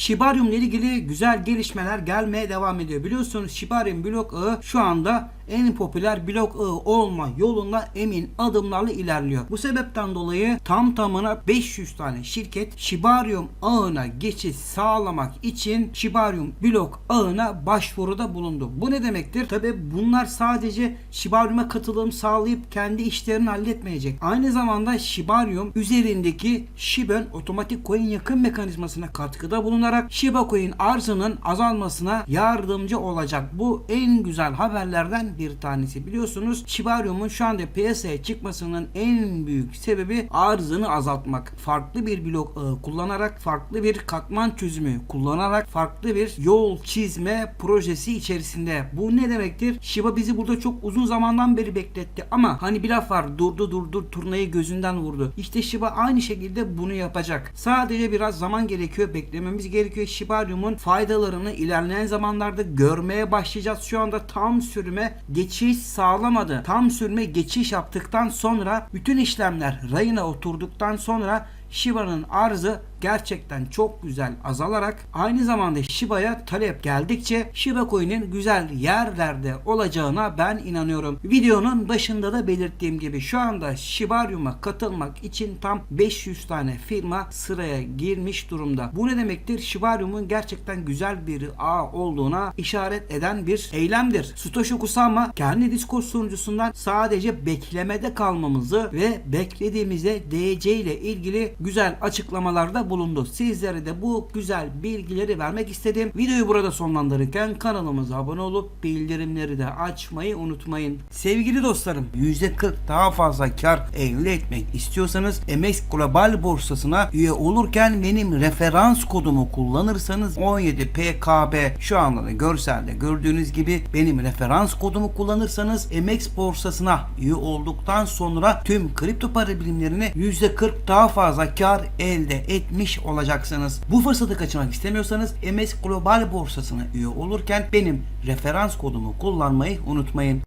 Shibarium ile ilgili güzel gelişmeler gelmeye devam ediyor. Biliyorsunuz Shibarium blok ağı şu anda en popüler blok ağı olma yolunda emin adımlarla ilerliyor. Bu sebepten dolayı tam tamına 500 tane şirket Shibarium ağına geçiş sağlamak için Shibarium blok ağına başvuruda bulundu. Bu ne demektir? Tabi bunlar sadece Shibarium'a katılım sağlayıp kendi işlerini halletmeyecek. Aynı zamanda Shibarium üzerindeki Shiben otomatik coin yakın mekanizmasına katkıda bulunarak Shiba coin arzının azalmasına yardımcı olacak. Bu en güzel haberlerden bir tanesi. Biliyorsunuz Shibarium'un şu anda piyasaya çıkmasının en büyük sebebi arzını azaltmak. Farklı bir blok ağı kullanarak, farklı bir katman çözümü kullanarak, farklı bir yol çizme projesi içerisinde. Bu ne demektir? Shiba bizi burada çok uzun zamandan beri bekletti ama hani bir laf var durdu durdu turnayı gözünden vurdu. İşte Shiba aynı şekilde bunu yapacak. Sadece biraz zaman gerekiyor, beklememiz gerekiyor. Shibarium'un faydalarını ilerleyen zamanlarda görmeye başlayacağız. Şu anda tam sürüme geçiş sağlamadı. Tam sürme geçiş yaptıktan sonra bütün işlemler rayına oturduktan sonra Shiba'nın arzı gerçekten çok güzel azalarak aynı zamanda Shiba'ya talep geldikçe Shiba Coin'in güzel yerlerde olacağına ben inanıyorum. Videonun başında da belirttiğim gibi şu anda Shibarium'a katılmak için tam 500 tane firma sıraya girmiş durumda. Bu ne demektir? Shibarium'un gerçekten güzel bir ağ olduğuna işaret eden bir eylemdir. Satoshi Kusama kendi Discord sunucusundan sadece beklemede kalmamızı ve beklediğimizde DC ile ilgili güzel açıklamalarda bulundu. Sizlere de bu güzel bilgileri vermek istedim. Videoyu burada sonlandırırken kanalımıza abone olup bildirimleri de açmayı unutmayın. Sevgili dostlarım %40 daha fazla kar elde etmek istiyorsanız MX Global borsasına üye olurken benim referans kodumu kullanırsanız 17PKB şu anda da görselde gördüğünüz gibi benim referans kodumu kullanırsanız MX borsasına üye olduktan sonra tüm kripto para birimlerini %40 daha fazla kar elde etmiş olacaksınız. Bu fırsatı kaçırmak istemiyorsanız MS Global borsasına üye olurken benim referans kodumu kullanmayı unutmayın.